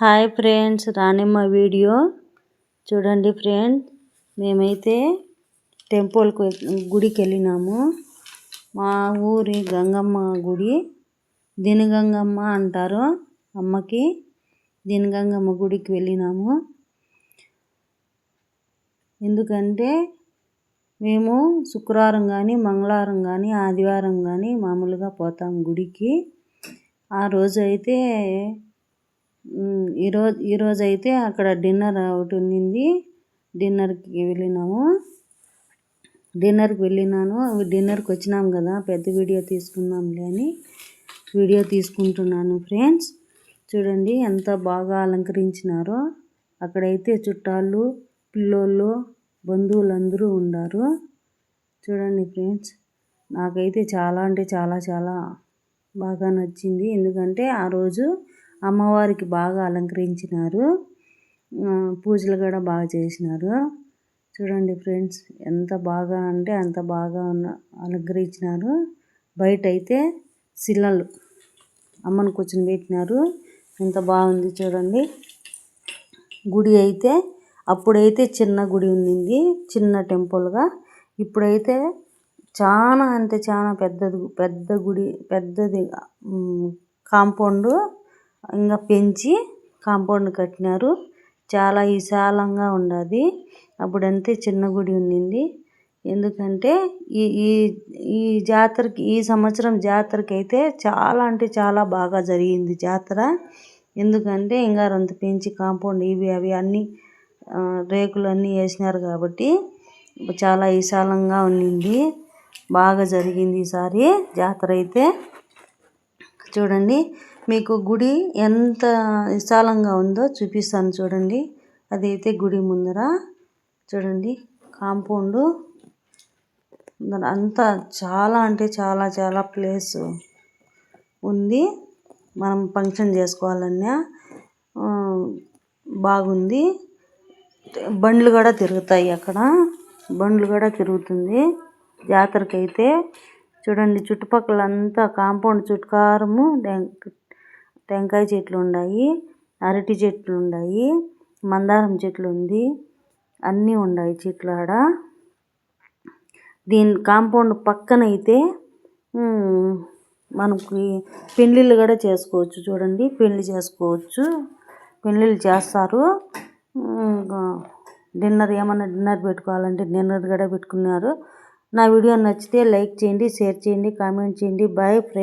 Hi friends రానిమ్మ video. చూడండి friends మేమైతే టెంపుల్కి గుడికి వెళ్ళినాము మా ఊరి గంగమ్మ గుడి దినగంగమ్మ అంటారు అమ్మకి. దినగంగమ్మ గుడికి వెళ్ళినాము. ఎందుకంటే మేము శుక్రవారం కానీ మంగళవారం కానీ ఆదివారం కానీ మామూలుగా పోతాం గుడికి. ఆ రోజు అయితే ఈరోజు ఈరోజు అయితే అక్కడ డిన్నర్ ఒకటి ఉండింది. డిన్నర్కి వెళ్ళినాము. డిన్నర్కి వెళ్ళినాను. డిన్నర్కి వచ్చినాం కదా పెద్ద వీడియో తీసుకుందాంలే అని వీడియో తీసుకుంటున్నాను ఫ్రెండ్స్. చూడండి ఎంత బాగా అలంకరించినారో. అక్కడైతే చుట్టాలు పిల్లోళ్ళు బంధువులు అందరూ ఉన్నారు చూడండి ఫ్రెండ్స్ నాకైతే చాలా అంటే చాలా చాలా బాగా నచ్చింది. ఎందుకంటే ఆ రోజు అమ్మవారికి బాగా అలంకరించినారు. పూజలు కూడా బాగా చేసినారు. చూడండి ఫ్రెండ్స్ ఎంత బాగా అంటే అంత బాగా ఉన్న అలంకరించినారు. బయట అయితే శిలలు అమ్మను కూర్చొని పెట్టినారు. ఎంత బాగుంది చూడండి. గుడి అయితే అప్పుడైతే చిన్న గుడి ఉండింది చిన్న టెంపుల్గా ఇప్పుడైతే చాలా అంటే చాలా పెద్దది పెద్ద గుడి పెద్దది కాంపౌండ్ ఇంకా పెంచి కాంపౌండ్ కట్టినారు. చాలా విశాలంగా ఉన్నది అప్పుడంతే చిన్న గుడి ఉండింది ఎందుకంటే ఈ ఈ ఈ జాతరకి ఈ సంవత్సరం జాతరకి అయితే చాలా అంటే చాలా బాగా జరిగింది జాతర. ఎందుకంటే ఇంకా అంత పెంచి కాంపౌండ్ ఇవి అవి అన్నీ రేకులు అన్నీ వేసినారు కాబట్టి చాలా విశాలంగా ఉండింది బాగా జరిగింది ఈసారి జాతర అయితే. చూడండి. మీకు గుడి ఎంత విశాలంగా ఉందో చూపిస్తాను చూడండి. అదైతే గుడి ముందర చూడండి. కాంపౌండు. అంతా చాలా అంటే చాలా చాలా ప్లేస్ ఉంది. మనం ఫంక్షన్ చేసుకోవాలన్నా బాగుంది. బండ్లు కూడా తిరుగుతాయి అక్కడ. బండ్లు కూడా తిరుగుతుంది. జాతరకైతే చూడండి చుట్టుపక్కల అంతా కాంపౌండ్ చుట్టుకారము టెంకాయ చెట్లు ఉన్నాయి అరటి చెట్లు ఉన్నాయి మందారం చెట్లు ఉంది అన్నీ ఉన్నాయి చెట్లు ఆడ దీని కాంపౌండ్ పక్కన అయితే మనకి పెళ్ళిళ్ళు కూడా చేసుకోవచ్చు చూడండి పెళ్ళి చేసుకోవచ్చు పెళ్ళిళ్ళు చేస్తారు. డిన్నర్ ఏమన్నా డిన్నర్ పెట్టుకోవాలంటే డిన్నర్ కూడా పెట్టుకున్నారు. నా వీడియో నచ్చితే లైక్ చేయండి షేర్ చేయండి కామెంట్ చేయండి. Boy friend